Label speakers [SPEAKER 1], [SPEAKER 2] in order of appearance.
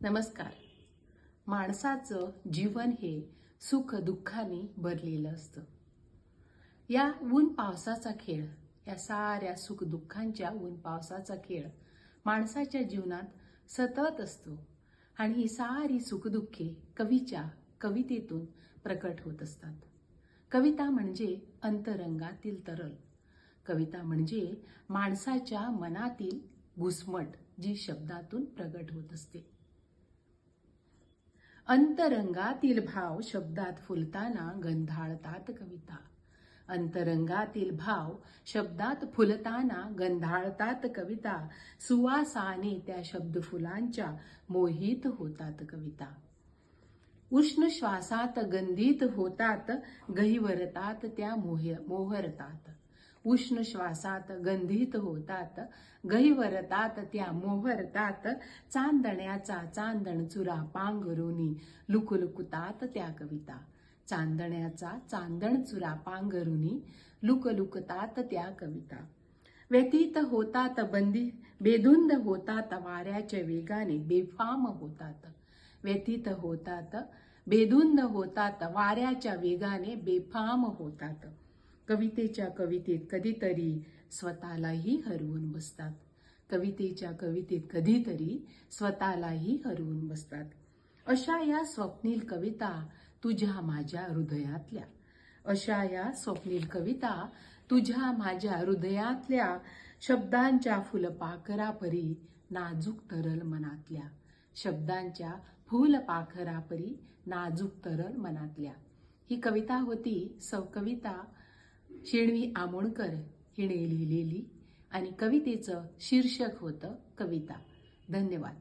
[SPEAKER 1] नमस्कार. माणसाचं जीवन हे सुख दुःखाने भरलेलं असतं. या ऊन पावसाचा खेळ या साऱ्या सुख दुःखांच्या ऊन पावसाचा खेळ माणसाच्या जीवनात सतत असतो आणि ही सारी सुखदुःखे कवीच्या कवितेतून प्रकट होत असतात. कविता म्हणजे अंतरंगातील तरल. कविता म्हणजे माणसाच्या मनातील घुसमट जी शब्दातून प्रगट होत असते. अंतरंगातील भाव शब्दात फुलताना गंधाळतात कविता. अंतरंगातील भाव शब्दात फुलताना गंधाळतात कविता. सुवासाने त्या शब्द फुलांच्या मोहित होतात कविता. उष्ण श्वासात गंधित होतात गहिवरतात त्या मोह मोहरतात. उष्ण श्वासात गंधित होतात गहिवरतात त्या मोहरतात चांदण्याचा चांदण चुरा पांघरुनी लुकलुकतात त्या कविता. चांदण्याचा चांदण चुरा पांघरुनी लुकलुकतात त्या कविता. व्यतीत होतात बंदी बेधुंद होतात वाऱ्याच्या वेगाने बेफाम होतात. व्यतीत होतात बेधुंद होतात वाऱ्याच्या वेगाने बेफाम होतात. कवितेच्या कवितेत कधीतरी स्वतःलाही हरवून बसतात. कवितेच्या कवितेत कधीतरी स्वतःलाही हरवून बसतात. अशा या स्वप्नील कविता तुझ्या माझ्या हृदयातल्या. अशा या स्वप्नील कविता तुझ्या माझ्या हृदयातल्या शब्दांच्या फुलपाखरापरी नाजूक तरल मनातल्या. शब्दांच्या फुलपाखरापरी नाजूक तरल मनातल्या. ही कविता होती सौ कविता शेणवी आमोणकर हिने लिहिलेली आणि कवितेचं शीर्षक होतं कविता. धन्यवाद.